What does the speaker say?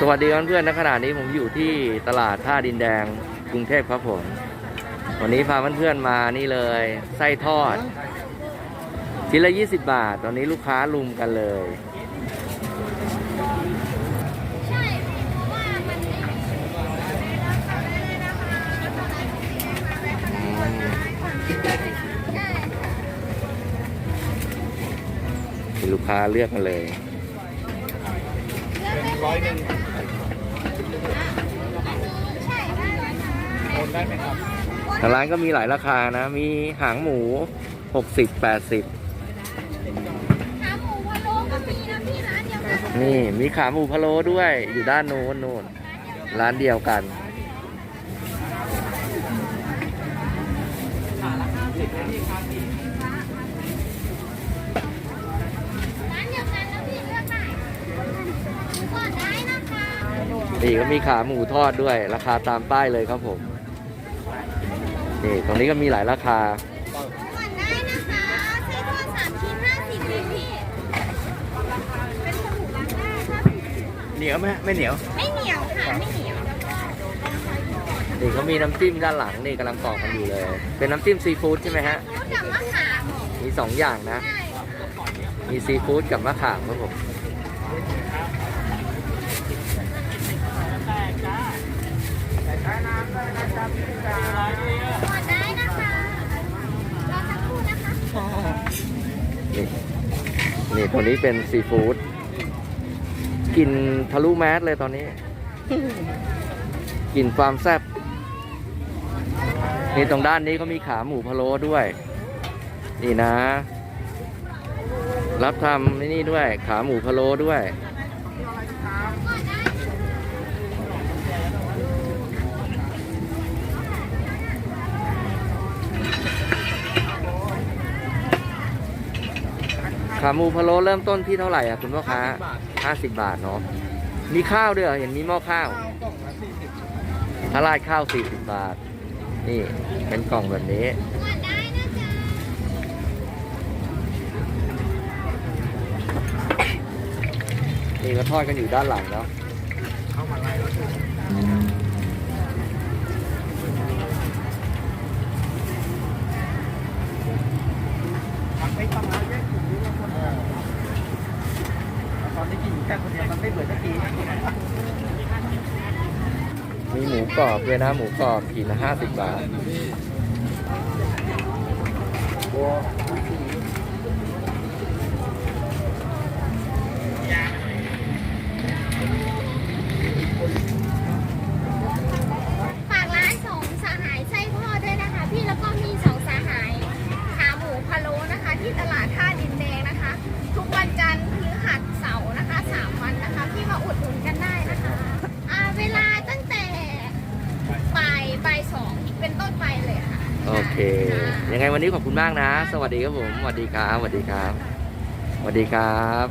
สวัสดีเพื่อนๆณขณะนี้ผมอยู่ที่ตลาดท่าดินแดงกรุงเทพครับผม วันนี้พาเพื่อนๆมานี่เลยไส้ทอดชิ้นละ 20 บาท ตอนนี้ลูกค้าลุมกันเลยช่เพราะว่ามันไม่ใช่มีลูกค้าเลือกกันเลยร้อยหนึ่ง โอนได้ไหมครับทางร้านก็มีหลายราคานะ มีหางหมู 60 80 ขาหมูพะโล้ก็มีนะพี่ร้านเดียวกันนี่มีขาหมูพะโล้ด้วย อยู่ด้านโน้นนู่น ร้านเดียวกันร้านเดียวกันนะพี่เลือกได้ก่อนได้นะคะ นี่ก็มีขาหมูทอดด้วย ราคาตามป้ายเลยครับผมนี่ตรงนี้ก็มีหลายราคาก่อนได้นะคะไส้ทอดสามชิ้นห้าสิบเลยพี่เป็นสมุนร้านแรกค่ะเหนียวไหมไม่เหนียว ไม่เหนียวค่ะไม่เหนียวนี่เขามีน้ำจิ้มด้านหลังนี่กำลังตอกกันอยู่เลย เป็นน้ำจิ้มซีฟู้ดใช่ไหมฮะรู้จักมะขามมีสองอย่างนะ ใช่มีซีฟู้ดกับมะขามครับผมก่อ นได้นะคะรอสักครู่นะคะนี่นี่ตัวนี้เป็นซีฟู้ดกลินทะลุแมสเลยตอนนี้กลิ่นความแซ่บนี่ตรงด้านนี้ก็มีขาหมูพะโล้ด้วย นี่นะ รับทำนี่ด้วย ขาหมูพะโล้ด้วย ขาหมูพะโล้เริ่มต้นที่เท่าไหร่อะคุณพ่อค้าห้าสิบบาทเนาะ มีข้าวด้วยเหรอเห็นมีหม้อข้าวกล่องละสี่สิบถ้าราดข้าวสี่สิบบาท นี่เป็นกล่องแบบนี้ก่อนได้นะจ๊ะนี่ก็ทอดกันอยู่ด้านหลังเนาะ เข้ามาไล่แล้วมันไม่ต้องแล้วแยกกลุ่มนี้ว่าคนเออตอนนี้กิน แค่คนเดียวมันไม่เบื่อสักทีมีหมูกรอบด้วยนะหมูกรอบขีดละห้าสิบบาท 2 เป็นต้นไปเลยค่ะโอเค ยังไงวันนี้ขอบคุณมากนะ สวัสดีครับผม สวัสดีครับ สวัสดีครับ สวัสดีครับ